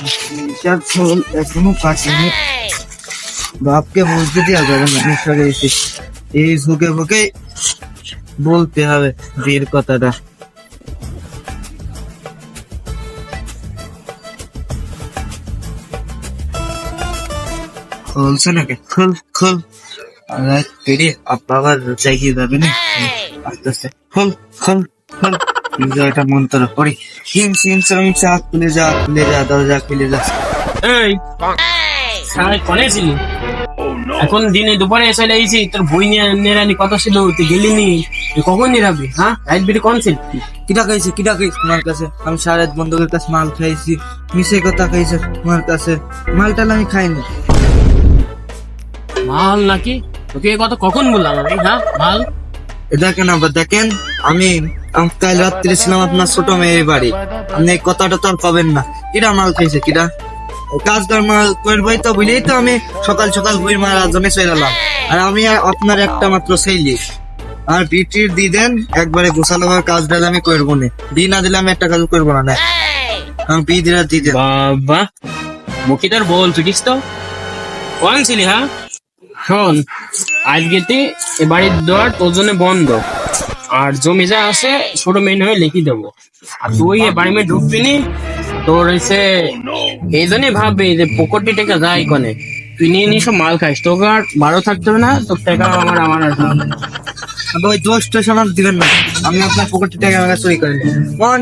এটার ফল এখনও কাটেনি বাপকে বুঝতে দেওয়া যাবে না মিশরে এসে এই ঝুঁকে ফুকে বলতে হবে বিয়ের কথাটা খুলছে নাকি খুল খুল রাত পেরে আপা আবার চাইয়ে যাবে না আস্তে আস্তে খুল খুল খুল মন্ত্র পড়ি হিম সিম খুলে যা খুলে যা দরজা খুলে যা। এই সারা কনে এখন দিনে দুপুরে এসে লাগছি তোর বই নেরানি কত ছিল তুই গেলি নি? কখন নিরাবি হ্যাঁ? রাত বেরি কোন ছিল? কিটা খাইছি কিটা খাইছি তোমার কাছে? আমি সারা বন্ধুদের কাছে মাল খাইছি মিশে কথা খাইছে তোমার কাছে। মালটা আমি খাইনি। মাল নাকি? তোকে এ কথা কখন বললাম আমি হ্যাঁ? মাল? এ দেখেন আবার দেখেন আমি কাল রাত্রে ছিলাম আপনার ছোট মেয়ের বাড়ি। আপনি এই কথাটা তো আর পাবেন না। কিরা মাল খাইছে কিরা? কাজ মাল করবই তো বুঝলেই তো আমি সকাল সকাল বই মারা জমে চলে এলাম আর আমি আপনার একটা মাত্র সেইলি আর বিটির দি দেন একবারে গোছালো ভাবে কাজ ডাল আমি করব না। দি না দিলে আমি একটা কাজ করব না আমি বি দিলা দি দেন বাবা মুখি তোর বল ফিটিস তো? কোন ছিলি হ্যাঁ? শোন আজকেতে এ বাড়ির দোয়ার তোর জন্য বন্ধ। আর জমি যা আছে, ছোট মেয়ে হয়ে লিখি দেবো। আর তুই বাড়ি মেয়ে ঢুকবি নি, তোর হয়েছে এই জন্যই ভাববে যে পকটি টেকা যায় কনে। তুই নিয়ে নিয়ে সব মাল খাইস। তোকে আর বারো থাকতে হবে না, তোর টাকা আমার আমার আর ওই দোষ টোষ আমার দিবেন না। আমি আপনার পকেটে টাকা আমাকে চুরি করি মন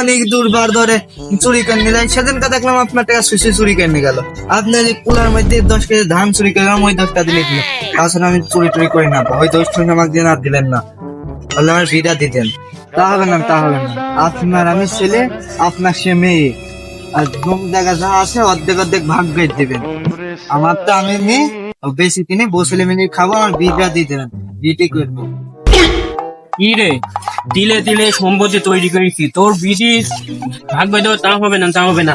অনেক দুর্বার ধরে চুরি করে নিয়ে সেদিনকে দেখলাম আপনার টাকা চুরি করে নিয়ে গেল। আপনি যে কুলার মধ্যে দশ কেজি ধান চুরি করলাম, ওই দশটা দিলে তাছাড়া আমি চুরি টুরি করি না। ওই দশ টোষ আমাকে আর দিলেন না। তাহলে আমার বিটা দিতেন তা হবে না, তা হবে না। আপনার আমি ছেলে, আপনার সে মেয়ে। আর দম জায়গা যা আছে, অর্ধেক অর্ধেক ভাগ করে দিবেন। আমার তো আমি নেই বেশি কিনে বসলে মিনিট খাব আমার বিটা দিয়ে দেবেন। বিটি করব। কি রে তিলে তিলে সম্পত্তি তৈরি করেছি। তোর বিধি ভাগবে তা হবে না তা হবে না।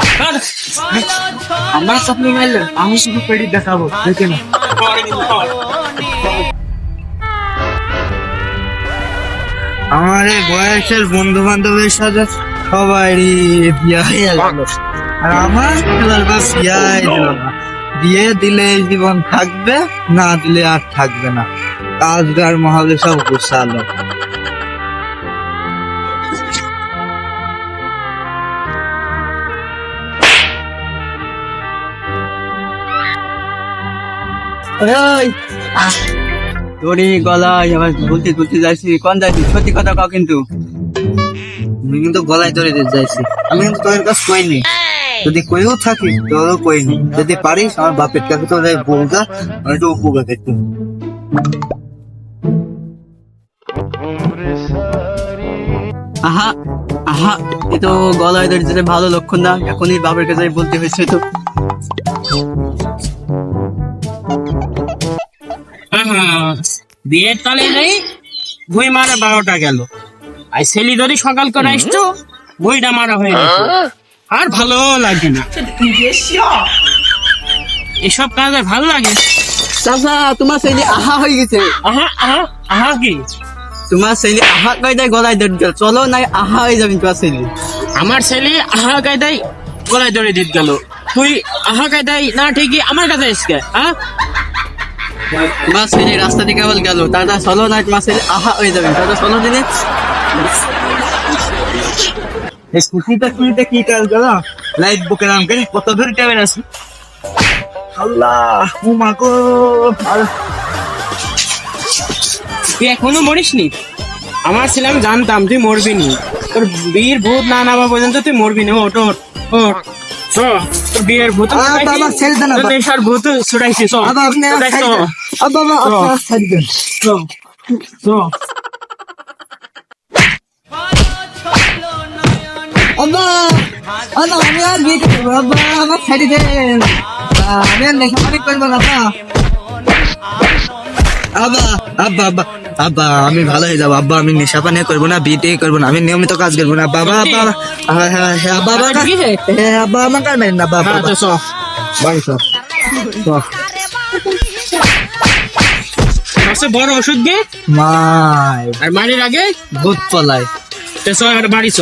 আমার স্বপ্নে আমি শুধু পেড়ি দেখাবো দেখে না আমার এই বয়সের বন্ধু বান্ধবের সাথে সবারই বিয়ে হয়ে গেল। আর আমার ছেলের বিয়ে দিল না। বিয়ে দিলে জীবন থাকবে না দিলে আর থাকবে না। কাজগার মহলে সব গোসালো তোরই গলায় আমার বলতে বলতে যাচ্ছি কোন যাচ্ছি সত্যি কথা কও কিন্তু। আমি কিন্তু গলায় ধরে চাইছি আমি কিন্তু তোদের কাছে কইনি। যদি কইও থাকি, তোরও কইনি। যদি পারিস, আমার বাপের কাছে তো যাই বলগা আমি একটু উপকার একটু আহা আহা এ তো গলায় ভালো লক্ষণ না এখনই বাবার কাছে বলতে হয়েছে তো। হ্যাঁ, বিয়ের তালে নেই বই মারা বারোটা গেল। আর ছেলি ধরে সকাল করে আসছো বইটা মারা হয়ে গেছে। আর ভালো লাগে না। এসব কাজ আর ভালো লাগে। চাচা তোমার ছেলে আহা হয়ে গেছে। আহা আহা আহা কি? তোমার ছেলে আহা কায়দায় গলায় ধরে গেল। চলো নাই আহা হয়ে যাবেন তোমার ছেলে আমার ছেলে আহা কায়দায় গলায় ধরে দিত গেল। তুই আহা কায়দায় না ঠিকই আমার কাছে এসকে হ্যাঁ তোমার ছেলে রাস্তা থেকে কেবল গেল। দাদা চলো নাই তোমার ছেলে আহা হয়ে যাবেন দাদা চলো দিনে এই স্কুটিটা খুলতে কি কাজ গেল লাইট বুকে নাম করে কত দূর যাবেন আছে আল্লাহ ও গো। তুই এখনও মরিস নি আমার ছেলে আমি জানতাম তুই মরবি নি। তোর বিয়ের ভূত না নামা পর্যন্ত তুই মরবি না। ওট ওট ওট বিয়ের ভূত বাবা, ছেড়ে দে নেশার ভূত ছুটাইছি চ। আপনি। দেন। বাবা আপনার ছাড়ি দেন আব্বা আমি আর বিয়ে করব আব্বা আমার ছাড়ি দেন আ, আমি আর নেশাপানি করব না আব্বা আব্বা আব্বা আব্বা আমি ভালো হয়ে যাব আব্বা আমি নেশা পানি করব না বিয়ে করব না আমি নিয়মিত কাজ করব না বাবা আব্বা আব্বা আব্বা আমার কার মেরেন না বাবা বাড়ি সব সবচেয়ে বড় ওষুধ গে মাই আর মারির আগে ভূত পলায় তো চ, বাড়ি চ।